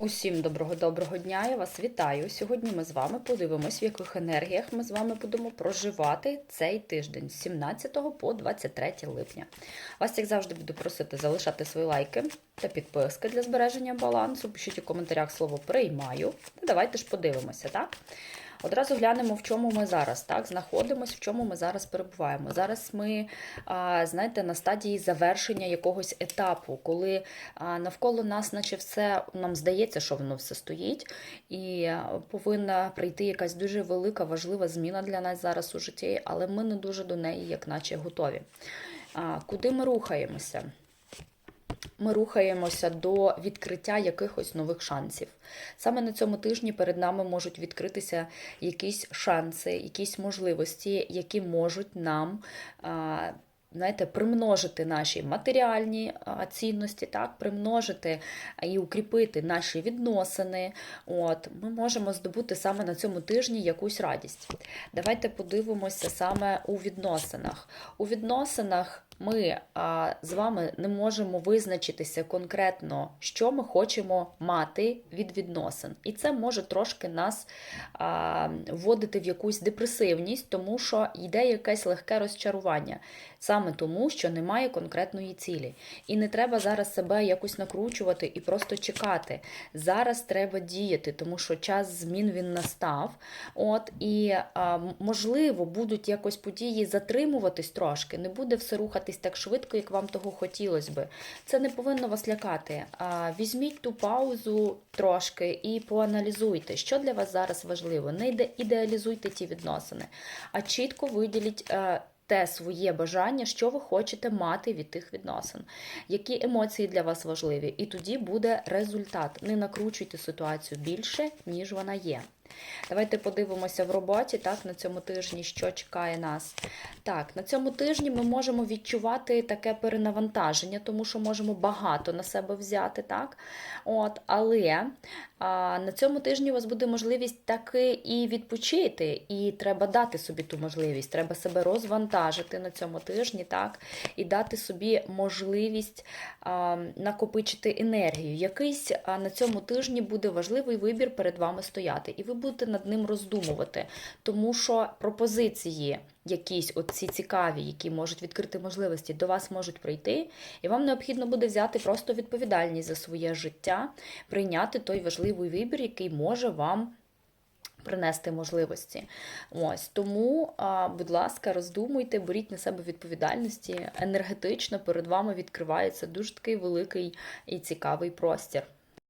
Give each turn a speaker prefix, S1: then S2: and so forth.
S1: Усім доброго-доброго дня, я вас вітаю. Сьогодні ми з вами подивимось, в яких енергіях ми з вами будемо проживати цей тиждень з 17 по 23 липня. Вас, як завжди, буду просити залишати свої лайки та підписки для збереження балансу. Пишіть у коментарях слово приймаю. Давайте ж подивимося, так? Одразу глянемо, в чому ми зараз так знаходимося, в чому ми зараз перебуваємо. Зараз ми, знаєте, на стадії завершення якогось етапу, коли навколо нас, наче все нам здається, що воно все стоїть, і повинна прийти якась дуже велика, важлива зміна для нас зараз у житті, але ми не дуже до неї, як наче, готові. Куди ми рухаємося? Ми рухаємося до відкриття якихось нових шансів. Саме на цьому тижні перед нами можуть відкритися якісь шанси, якісь можливості, які можуть нам. Знаєте, примножити наші матеріальні цінності, так, примножити і укріпити наші відносини. От, Ми можемо здобути саме на цьому тижні якусь радість. Давайте подивимося саме у відносинах. У відносинах ми а, з вами не можемо визначитися конкретно, що ми хочемо мати від відносин. І це може трошки нас а, вводити в якусь депресивність, тому що йде якесь легке розчарування. Саме тому, що немає конкретної цілі. І не треба зараз себе якось накручувати і просто чекати. Зараз треба діяти, тому що час змін він настав. От І а, можливо, будуть якось події затримуватись трошки, не буде все рухатись так швидко, як вам того хотілося би. Це не повинно вас лякати. А, Візьміть ту паузу трошки і поаналізуйте, що для вас зараз важливо. Не іде- ідеалізуйте ті відносини, а чітко виділіть. Те своє бажання, що ви хочете мати від тих відносин, які емоції для вас важливі, і тоді буде результат. Не накручуйте ситуацію більше, ніж вона є. Давайте подивимося в роботі, так, на цьому тижні, що чекає нас. Так, на цьому тижні ми можемо відчувати таке перенавантаження, тому що можемо багато на себе взяти, так? От, але на цьому тижні у вас буде можливість таки і відпочити, і треба дати собі ту можливість. Треба себе розвантажити на цьому тижні, так, і дати собі можливість а, накопичити енергію. Якийсь на цьому тижні буде важливий вибір перед вами стояти, і ви будете над ним роздумувати, тому що пропозиції. Якісь от ці цікаві, які можуть відкрити можливості, до вас можуть прийти, і вам необхідно буде взяти просто відповідальність за своє життя, прийняти той важливий вибір, який може вам принести можливості. Ось тому, будь ласка, роздумуйте, беріть на себе відповідальності. Енергетично перед вами відкривається дуже такий великий і цікавий простір.